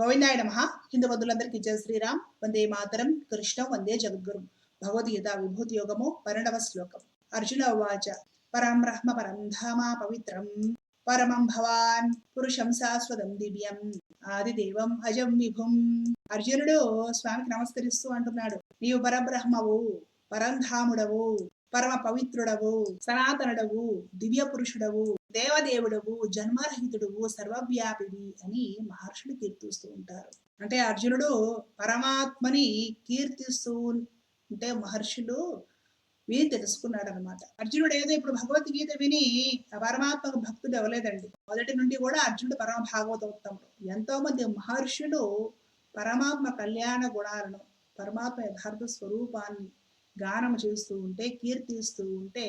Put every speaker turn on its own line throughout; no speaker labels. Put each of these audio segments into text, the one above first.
గోవిందాయ నమ. హిందూ బంధువులందరికీ జయ శ్రీరామ్. వందే మాతరం. కృష్ణ. వందే జగద్గురు. భగవద్గీత విభూతి యోగము. పన్నెండవ శ్లోకం. అర్జున ఉవాచ. పరం బ్రహ్మ పరం ధామ పవిత్రం. పరమం భవాన్ పురుషం శాశ్వతం దివ్యం. ఆదిదేవం అజం విభుం. అర్జునుడు స్వామికి నమస్కరిస్తూ అంటున్నాడు. నీవు పరబ్రహ్మవు పరంధాముడవు పరమ పవిత్రుడవు సనాతనుడవు దివ్య పురుషుడవు దేవదేవుడవు జన్మరహితుడువు సర్వవ్యాపివి అని మహర్షులు కీర్తిస్తూ ఉంటారు. అంటే అర్జునుడు పరమాత్మని కీర్తిస్తూ ఉంటే మహర్షులు విని తెలుసుకున్నాడు అనమాట అర్జునుడు ఏదో ఇప్పుడు భగవద్గీత విని పరమాత్మ పరమాత్మకు భక్తుడు అవ్వలేదండి. మొదటి నుండి కూడా అర్జునుడు పరమ భాగవతోత్తముడు ఎంతో మంది మహర్షులు పరమాత్మ కళ్యాణ గుణాలను పరమాత్మ యథార్థ స్వరూపాన్ని గానం చేస్తూ ఉంటే కీర్తిస్తూ ఉంటే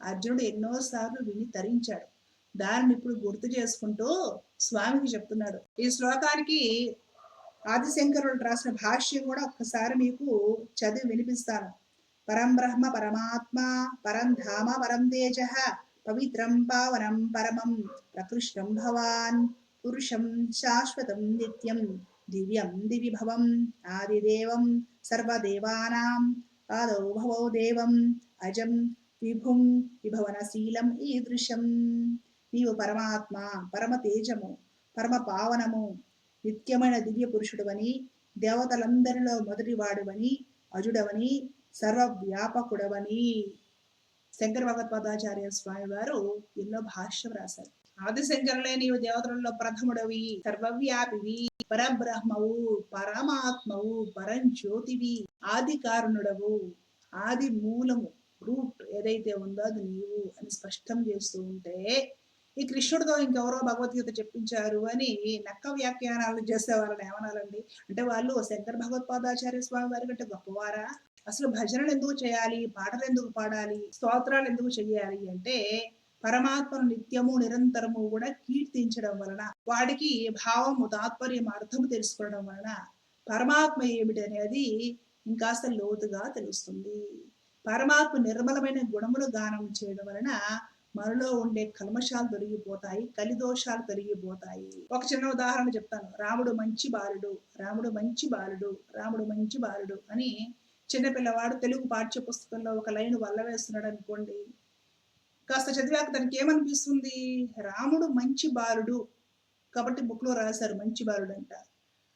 అర్జునుడు ఎన్నోసార్లు విని తరించాడు. దానిని ఇప్పుడు గుర్తు చేసుకుంటూ స్వామికి చెప్తున్నాడు. ఈ శ్లోకానికి ఆదిశంకరుడు రాసిన భాష్యం కూడా ఒక్కసారి మీకు చదివి వినిపిస్తాను. పరం బ్రహ్మ పరమాత్మ పరం ధామ పరం తేజ పవిత్రం పావనం పరమం ప్రకృష్టం భవాన్ పురుషం శాశ్వతం నిత్యం దివ్యం దివిభవం ఆదిదేవం సర్వదేవానాం ఆదౌ భవో దేవం అజం విభుం విభవనశీలం ఈదృశం. నీవు పరమాత్మ పరమ తేజము పరమ పావనము నిత్యమైన దివ్య పురుషుడవని దేవతలందరిలో మొదటివాడువని అజుడవని సర్వవ్యాపకుడవని. శంకర భగవత్పాదాచార్య స్వామి వారు ఎన్నో భాష్యం రాశారు. ఆదిశంకరులే నీవు దేవతలలో ప్రథముడవి సర్వవ్యాపివి పరబ్రహ్మవు పరమాత్మవు పరంజ్యోతివి ఆది కారుణుడవు ఆది మూలము రూట్ ఏదైతే ఉందో అది నీవు అని స్పష్టం చేస్తూ ఉంటే ఈ కృష్ణుడితో ఇంకెవరో భగవద్గీత చెప్పించారు అని నక్క వ్యాఖ్యానాలు చేసే వాళ్ళని ఏమనాలండి? అంటే వాళ్ళు శంకర భగవత్పాదాచార్య స్వామి వారి కంటే గొప్పవారా? అసలు భజనలు ఎందుకు చేయాలి? పాటలు ఎందుకు పాడాలి? స్తోత్రాలు ఎందుకు చేయాలి అంటే పరమాత్మను నిత్యము నిరంతరము కూడా కీర్తించడం వలన వాడికి భావము తాత్పర్యం అర్థము తెలుసుకోవడం వలన పరమాత్మ ఏమిటి అనేది ఇంకాస్త లోతుగా తెలుస్తుంది. పరమాత్మ నిర్మలమైన గుణములు గానం చేయడం వలన మనలో ఉండే కల్మషాలు తొలగిపోతాయి కలిదోషాలు తొలగిపోతాయి. ఒక చిన్న ఉదాహరణ చెప్తాను. రాముడు మంచి బాలుడు రాముడు మంచి బాలుడు రాముడు మంచి బాలుడు అని చిన్నపిల్లవాడు తెలుగు పాఠ్య పుస్తకంలో ఒక లైన్ వల్ల వేస్తున్నాడు అనుకోండి. కాస్త చదివాక తనకి ఏమనిపిస్తుంది రాముడు మంచి బాలుడు కాబట్టి బుక్లో రాశారు మంచి బాలుడు అంట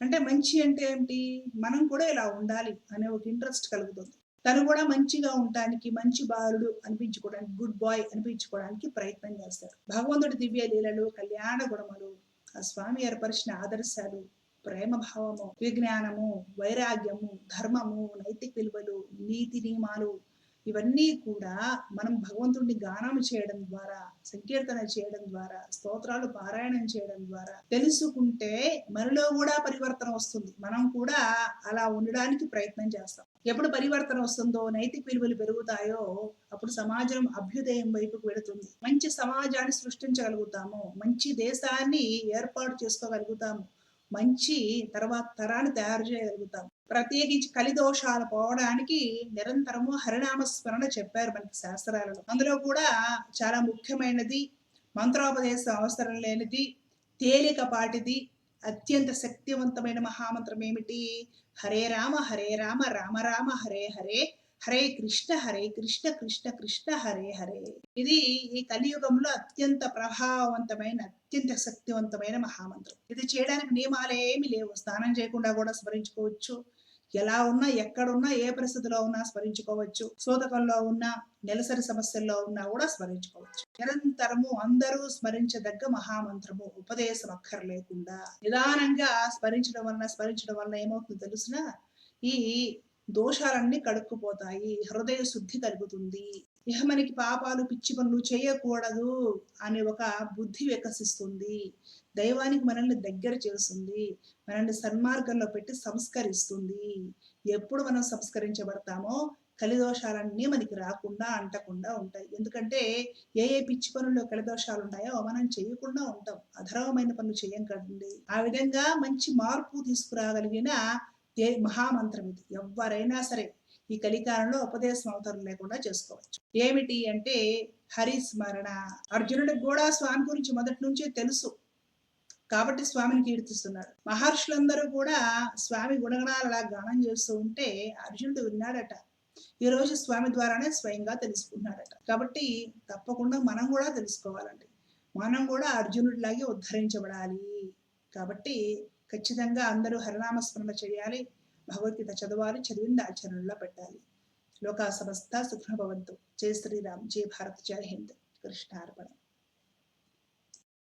అంటే మంచి అంటే ఏమిటి? మనం కూడా ఇలా ఉండాలి అనే ఒక ఇంట్రెస్ట్ కలుగుతుంది. తను కూడా మంచిగా ఉండటానికి మంచి బాలుడు అనిపించుకోవడానికి గుడ్ బాయ్ అనిపించుకోవడానికి ప్రయత్నం చేస్తాడు భగవంతుడి దివ్య లీలలు కళ్యాణ గుణములు ఆ స్వామి ఏర్పరిచిన ఆదర్శాలు ప్రేమ భావము విజ్ఞానము వైరాగ్యము ధర్మము నైతిక విలువలు నీతి నియమాలు ఇవన్నీ కూడా మనం భగవంతుడిని గానం చేయడం ద్వారా సంకీర్తన చేయడం ద్వారా స్తోత్రాలు పారాయణం చేయడం ద్వారా తెలుసుకుంటే మనలో కూడా పరివర్తన వస్తుంది. మనం కూడా అలా ఉండడానికి ప్రయత్నం చేస్తాం. ఎప్పుడు పరివర్తన వస్తుందో నైతిక విలువలు పెరుగుతాయో అప్పుడు సమాజం అభ్యుదయం వైపుకు వెళుతుంది. మంచి సమాజాన్ని సృష్టించగలుగుతాము. మంచి దేశాన్ని ఏర్పాటు చేసుకోగలుగుతాము. మంచి తర్వాత తరాన్ని తయారు చేయగలుగుతాం ప్రత్యేకించి కలిదోషాలు పోవడానికి నిరంతరము హరినామ స్మరణ చెప్పారు మనకి శాస్త్రాలలో. అందులో కూడా చాలా ముఖ్యమైనది మంత్రోపదేశం అవసరం లేనిది తేలికపాటిది అత్యంత శక్తివంతమైన మహామంత్రం ఏమిటి? హరే రామ హరే రామ రామ రామ హరే హరే హరే కృష్ణ హరే కృష్ణ కృష్ణ కృష్ణ హరే హరే. ఇది ఈ కలియుగంలో అత్యంత ప్రభావవంతమైన అత్యంత శక్తివంతమైన మహామంత్రం. ఇది చేయడానికి నియమాలు ఏమి లేవు. స్నానం చేయకుండా కూడా స్మరించుకోవచ్చు. ఎలా ఉన్నా ఎక్కడున్నా ఏ పరిస్థితిలో ఉన్నా స్మరించుకోవచ్చు. సోదకంలో ఉన్నా నెలసరి సమస్యల్లో ఉన్నా కూడా స్మరించుకోవచ్చు. నిరంతరము అందరూ స్మరించదగ్గ మహామంత్రము ఉపదేశం అక్కర్లేకుండా నిదానంగా స్మరించడం వలన స్మరించడం వలన ఏమవుతుందో తెలిసిన ఈ దోషాలన్నీ కడుక్కుపోతాయి హృదయ శుద్ధి కలుగుతుంది ఇహ మనకి పాపాలు పిచ్చి పనులు చేయకూడదు అనే ఒక బుద్ధి వికసిస్తుంది. దైవానికి మనల్ని దగ్గర చేస్తుంది. మనల్ని సన్మార్గంలో పెట్టి సంస్కరిస్తుంది. ఎప్పుడు మనం సంస్కరించబడతామో కలిదోషాలన్నీ మనకి రాకుండా అంటకుండా ఉంటాయి. ఎందుకంటే ఏ ఏ పిచ్చి పనుల్లో కలిదోషాలు ఉంటాయో మనం చేయకుండా ఉంటాం. అధర్వమైన పనులు చేయం కదండి. ఆ విధంగా మంచి మార్పు తీసుకురాగలిగిన దే మహామంత్రం ఇది. ఎవరైనా సరే ఈ కలికాలంలో ఉపదేశం అవతరం లేకుండా చేసుకోవచ్చు. ఏమిటి అంటే హరిస్మరణ. అర్జునుడికి కూడా స్వామి గురించి మొదటి నుంచే తెలుసు. కాబట్టి స్వామిని కీర్తిస్తున్నాడు. మహర్షులందరూ కూడా స్వామి గుణగణాలలా గానం చేస్తూ ఉంటే అర్జునుడు విన్నాడట. ఈ రోజు స్వామి ద్వారానే స్వయంగా తెలుసుకున్నాడట. కాబట్టి తప్పకుండా మనం కూడా తెలుసుకోవాలండి. మనం కూడా అర్జునుడిలాగే ఉద్ధరించబడాలి. కాబట్టి ఖచ్చితంగా అందరూ హరినామస్మరణ చేయాలి. భగవద్గీత చదవాలి చదివింది ఆచరణలో పెట్టాలి. లోకా సమస్త సుఖభవంతు. జై శ్రీరామ్. జై భారత్. జయ హింద్. కృష్ణార్పణ.